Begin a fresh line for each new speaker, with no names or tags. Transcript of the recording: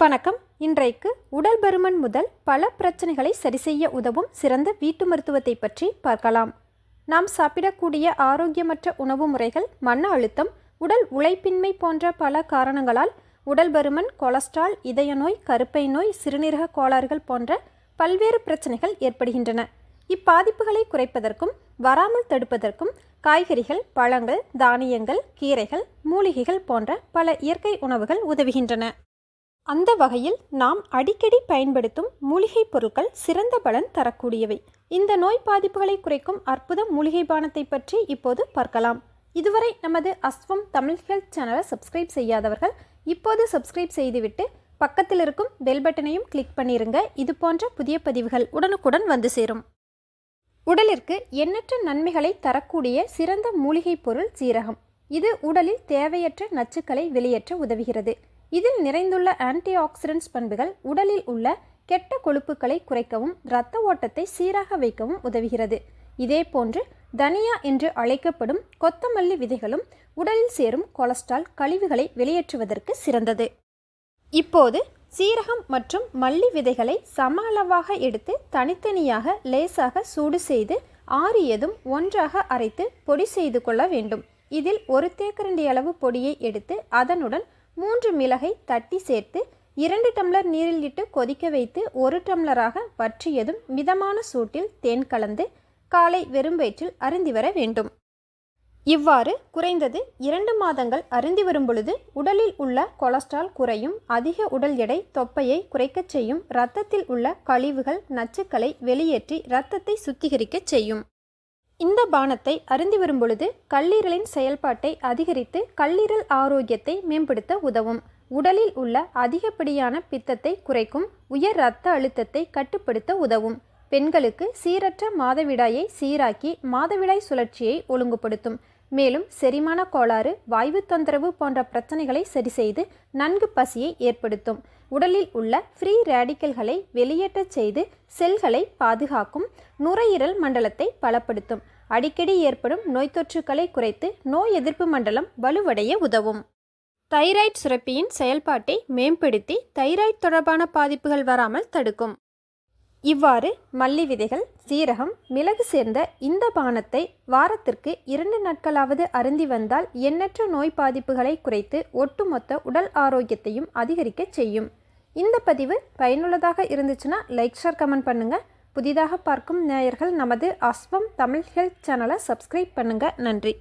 வணக்கம். இன்றைக்கு உடல் பருமன் முதல் பல பிரச்சனைகளை சரி செய்ய உதவும் சிறந்த வீட்டு மருத்துவத்தை பற்றி பார்க்கலாம். நாம் சாப்பிடக்கூடிய ஆரோக்கியமற்ற உணவு முறைகள் மன அழுத்தம் உடல் உழைப்பின்மை போன்ற பல காரணங்களால் உடல் பருமன் கொலஸ்ட்ரால் இதய நோய் கருப்பை நோய் சிறுநீரக கோளாறுகள் போன்ற பல்வேறு பிரச்சனைகள் ஏற்படுகின்றன. இப்பாதிப்புகளை குறைப்பதற்கும் வராமல் தடுப்பதற்கும் காய்கறிகள் பழங்கள் தானியங்கள் கீரைகள் மூலிகைகள் போன்ற பல இயற்கை உணவுகள் உதவுகின்றன. அந்த வகையில் நாம் அடிக்கடி பயன்படுத்தும் மூலிகை பொருட்கள் சிறந்த பலன் தரக்கூடியவை. இந்த நோய் பாதிப்புகளை குறைக்கும் அற்புத மூலிகை பானத்தை பற்றி இப்போது பார்க்கலாம். இதுவரை நமது அஸ்வம் தமிழ் ஹெல்த் சேனலை சப்ஸ்கிரைப் செய்யாதவர்கள் இப்போது சப்ஸ்கிரைப் செய்துவிட்டு பக்கத்தில் இருக்கும் பெல் பட்டனையும் கிளிக் பண்ணிருங்க. இது போன்ற புதிய பதிவுகள் உடனுக்குடன் வந்து சேரும். உடலிற்கு எண்ணற்ற நன்மைகளை தரக்கூடிய சிறந்த மூலிகை பொருள் சீரகம். இது உடலில் தேவையற்ற நச்சுக்களை வெளியேற்ற உதவுகிறது. இதில் நிறைந்துள்ள ஆன்டி ஆக்சிடென்ட்ஸ் பண்புகள் உடலில் உள்ள கெட்ட கொழுப்புகளை குறைக்கவும் இரத்த ஓட்டத்தை சீராக வைக்கவும் உதவுகிறது. இதேபோன்று தனியா என்று அழைக்கப்படும் கொத்தமல்லி விதைகளும் உடலில் சேரும் கொலஸ்ட்ரால் கழிவுகளை வெளியேற்றுவதற்கு சிறந்தது. இப்போது சீரகம் மற்றும் மல்லி விதைகளை சம அளவாக எடுத்து தனித்தனியாக லேசாக சூடு செய்து ஆறியதும் ஒன்றாக அரைத்து பொடி செய்து கொள்ள வேண்டும். இதில் ஒரு தேக்கரண்டி அளவு பொடியை எடுத்து அதனுடன் மூன்று மிளகை தட்டி சேர்த்து இரண்டு டம்ளர் நீரில் இட்டு கொதிக்க வைத்து ஒரு டம்ளராக வற்றியதும் மிதமான சூட்டில் தேன் கலந்து காலை வெறும் வயிற்றில் அருந்தி வர வேண்டும். இவ்வாறு குறைந்தது இரண்டு மாதங்கள் அருந்தி வரும் பொழுது உடலில் உள்ள கொலஸ்ட்ரால் குறையும் அதிக உடல் எடை தொப்பையை குறைக்கச் செய்யும் இரத்தத்தில் உள்ள கழிவுகள் நச்சுக்களை வெளியேற்றி இரத்தத்தை சுத்திகரிக்கச் செய்யும். இந்த பானத்தை அருந்தி வரும் பொழுது கல்லீரலின் செயல்பாட்டை அதிகரித்து கல்லீரல் ஆரோக்கியத்தை மேம்படுத்த உதவும். உடலில் உள்ள அதிகப்படியான பித்தத்தை குறைக்கும் உயர் இரத்த அழுத்தத்தை கட்டுப்படுத்த உதவும். பெண்களுக்கு சீரற்ற மாதவிடாயை சீராக்கி மாதவிடாய் சுழற்சியை ஒழுங்குபடுத்தும். மேலும் செரிமான கோளாறு வாய்வு தொந்தரவு போன்ற பிரச்சனைகளை சரி செய்து நன்கு பசியை ஏற்படுத்தும். உடலில் உள்ள ஃப்ரீ ரேடிக்கல்களை வெளியேற்றச் செய்து செல்களை பாதுகாக்கும் நுரையீரல் மண்டலத்தை பலப்படுத்தும். அடிக்கடி ஏற்படும் நோய் தொற்றுக்களை குறைத்து நோய் எதிர்ப்பு மண்டலம் வலுவடைய உதவும். தைராய்டு சுரப்பியின் செயல்பாட்டை மேம்படுத்தி தைராய்டு தொடர்பான பாதிப்புகள் வராமல் தடுக்கும். இவ்வாறு மல்லி விதைகள் சீரகம் மிளகு சேர்ந்த இந்த பானத்தை வாரத்திற்கு இரண்டு நாட்களாவது அருந்தி வந்தால் எண்ணற்ற நோய் பாதிப்புகளை குறைத்து ஒட்டுமொத்த உடல் ஆரோக்கியத்தையும் அதிகரிக்க செய்யும். இந்த பதிவு பயனுள்ளதாக இருந்துச்சுன்னா லைக் ஷேர் கமெண்ட் பண்ணுங்கள் புதிதாக பார்க்கும் நேயர்கள் நமது அஸ்வம் தமிழ் ஹெல்த் சேனலை சப்ஸ்கிரைப் பண்ணுங்கள் நன்றி.